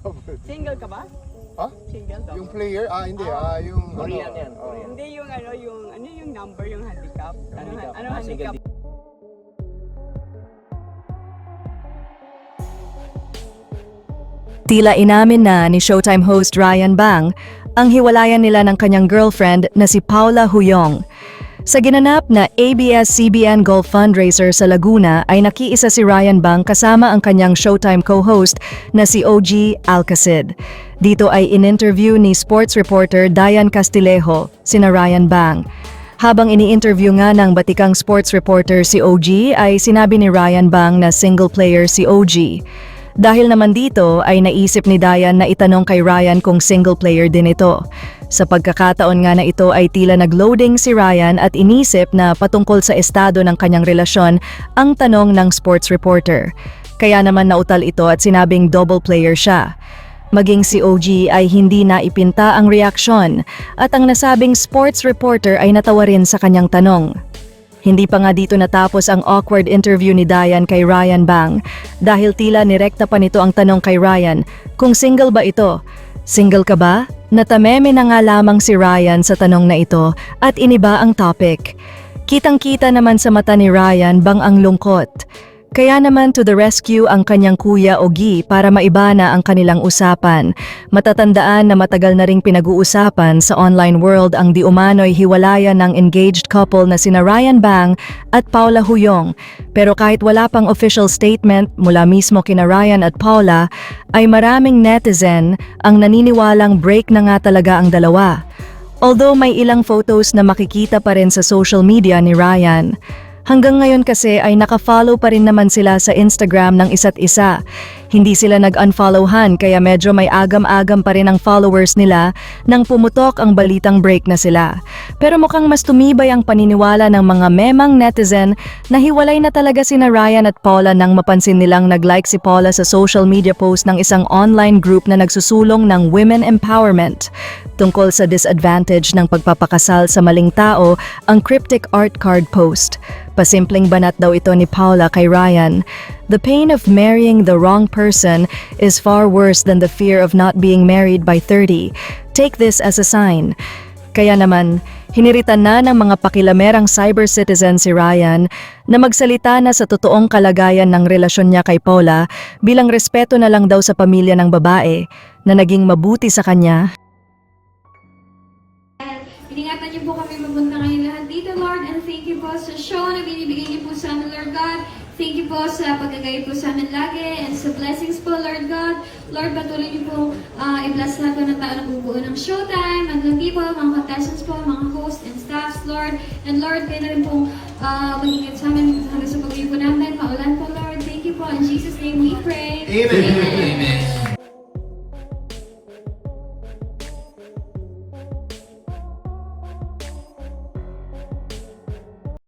Double. Single ka ba? Ha? Single daw. Yung player? Ah, hindi. Ah, yung... Korean ano, yan, ah, Korean. Hindi yung ano, yung ano yung number, yung handicap. Ano, Handicap. ano Ah, single handicap? Tila inamin na ni Showtime host Ryan Bang ang hiwalayan nila ng kanyang girlfriend na si Paula Huyong. Sa ginanap na ABS-CBN Golf Fundraiser sa Laguna ay nakiisa si Ryan Bang kasama ang kanyang Showtime co-host na si OG Alcacid. Dito ay in-interview ni sports reporter Diane Castillejo, sina Ryan Bang. Habang ini-interview nga ng batikang sports reporter si OG ay sinabi ni Ryan Bang na single player si OG. Dahil naman dito ay naisip ni Diane na itanong kay Ryan kung single player din ito. Sa pagkakataon nga na ito ay tila nagloading si Ryan at inisip na patungkol sa estado ng kanyang relasyon ang tanong ng sports reporter. Kaya naman nautal ito at sinabing double player siya. Maging si OG ay hindi na ipinta ang reaksyon at ang nasabing sports reporter ay natawa rin sa kanyang tanong. Hindi pa nga dito natapos ang awkward interview ni Diane kay Ryan Bang dahil tila nirekta pa nito ang tanong kay Ryan kung single ba ito. Single ka ba? Natameme na nga lamang si Ryan sa tanong na ito at iniba ang topic. Kitang-kita naman sa mata ni Ryan bang ang lungkot. Kaya naman to the rescue ang kanyang kuya Ogi para maibana ang kanilang usapan. Matatandaan na matagal na ring pinag-uusapan sa online world ang di umano'y hiwalayan ng engaged couple na sina Ryan Bang at Paula Huyong. Pero kahit wala pang official statement mula mismo kina Ryan at Paula, ay maraming netizen ang naniniwalang break na nga talaga ang dalawa. Although may ilang photos na makikita pa rin sa social media ni Ryan, hanggang ngayon kasi ay nakafollow pa rin naman sila sa Instagram ng isa't isa. Hindi sila nag-unfollowhan kaya medyo may agam-agam pa rin ang followers nila nang pumutok ang balitang break na sila. Pero mukhang mas tumibay ang paniniwala ng mga memang netizen na hiwalay na talaga sina Ryan at Paula nang mapansin nilang nag-like si Paula sa social media post ng isang online group na nagsusulong ng women empowerment. Tungkol sa disadvantage ng pagpapakasal sa maling tao, ang cryptic art card post. Pasimpleng banat daw ito ni Paula kay Ryan. The pain of marrying the wrong person is far worse than the fear of not being married by 30. Take this as a sign. Kaya naman, hiniritan na ng mga pakilamerang cyber citizen si Ryan na magsalita na sa totoong kalagayan ng relasyon niya kay Paula bilang respeto na lang daw sa pamilya ng babae na naging mabuti sa kanya Iningatan niyo po kami mapunta ngayon lahat dito, Lord. And thank you po sa show na binibigay niyo po sa Lord God. Thank you po sa paggagay po sa amin lagi and sa blessings po, Lord God. Lord, patuloy niyo po uh, i-bless lahat po ng tao na bubuo ng showtime, and the people, mga contestants po, mga hosts and staffs, Lord. And Lord, kayo na rin po uh, mag-ingat sa amin hanggang sa pag po namin. Maulan po, Lord. Thank you po. In Jesus' name we pray. Amen. Amen.